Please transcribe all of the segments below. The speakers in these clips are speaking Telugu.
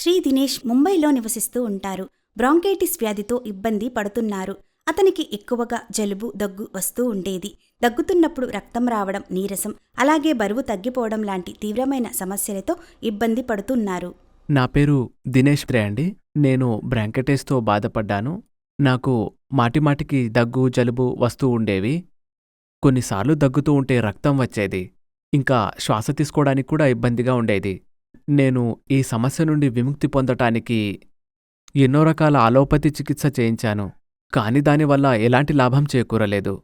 శ్రీ దినేష్ ముంబైలో నివసిస్తూ ఉంటారు. బ్రాంకైటిస్ వ్యాధితో ఇబ్బంది పడుతున్నారు. అతనికి ఎక్కువగా జలుబు దగ్గు వస్తూ ఉండేది. దగ్గుతున్నప్పుడు రక్తం రావడం నీరసం అలాగే బరువు తగ్గిపోవడం లాంటి తీవ్రమైన సమస్యలతో ఇబ్బంది పడుతున్నారు. నా పేరు దినేష్ త్రే అండి. నేను బ్రాంకటేస్తో బాధపడ్డాను. నాకు మాటిమాటికి దగ్గు జలుబు వస్తూ ఉండేవి. కొన్నిసార్లు దగ్గుతూ ఉంటే రక్తం వచ్చేది. ఇంకా శ్వాస తీసుకోవడానికి కూడా ఇబ్బందిగా ఉండేది. నేను ఈ సమస్య నుండి విముక్తి పొందటానికి ఎన్నో రకాల అలోపతి చికిత్స చేయించాను కాని దానివల్ల ఎలాంటి లాభం చేకూరలేదు.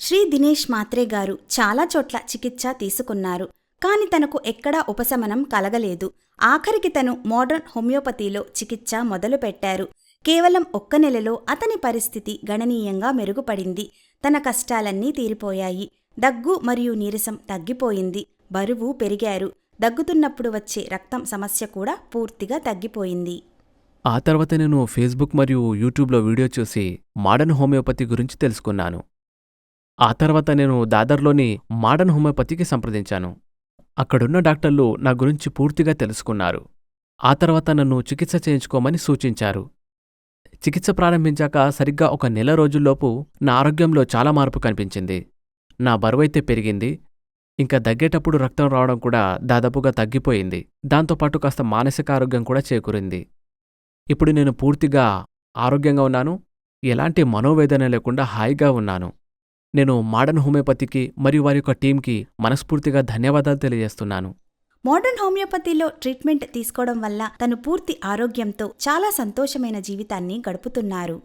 శ్రీ దినేష్ మాత్రే గారు చాలా చోట్ల చికిత్స తీసుకున్నారు కాని తనకు ఎక్కడా ఉపశమనం కలగలేదు. ఆఖరికి తను మోడర్న్ హోమియోపతిలో చికిత్స మొదలుపెట్టారు. కేవలం ఒక్క నెలలో అతని పరిస్థితి గణనీయంగా మెరుగుపడింది. తన కష్టాలన్నీ తీరిపోయాయి. దగ్గు మరియు నీరసం తగ్గిపోయింది. బరువు పెరిగారు. దగ్గుతున్నప్పుడు వచ్చే రక్తం సమస్య కూడా పూర్తిగా తగ్గిపోయింది. ఆ తర్వాత నేను ఫేస్బుక్ మరియు యూట్యూబ్లో వీడియో చూసి మోడర్న్ హోమియోపతి గురించి తెలుసుకున్నాను. ఆ తర్వాత నేను దాదర్లోని మోడర్న్ హోమియోపతికి సంప్రదించాను. అక్కడున్న డాక్టర్లు నా గురించి పూర్తిగా తెలుసుకున్నారు. ఆ తర్వాత నన్ను చికిత్స చేయించుకోమని సూచించారు. చికిత్స ప్రారంభించాక సరిగ్గా ఒక నెల రోజుల్లోపు నా ఆరోగ్యంలో చాలా మార్పు కనిపించింది. నా బరువైతే పెరిగింది. ఇంకా దగ్గేటప్పుడు రక్తం రావడం కూడా దాదాపుగా తగ్గిపోయింది. దాంతోపాటు కాస్త మానసిక ఆరోగ్యం కూడా చేకూరింది. ఇప్పుడు నేను పూర్తిగా ఆరోగ్యంగా ఉన్నాను. ఎలాంటి మనోవేదన లేకుండా హాయిగా ఉన్నాను. నేను మోడర్న్ హోమియోపతికి మరియు వారి యొక్క టీంకి మనస్ఫూర్తిగా ధన్యవాదాలు తెలియజేస్తున్నాను. మోడర్న్ హోమియోపతిలో ట్రీట్మెంట్ తీసుకోవడం వల్ల తను పూర్తి ఆరోగ్యంతో చాలా సంతోషమైన జీవితాన్ని గడుపుతున్నారు.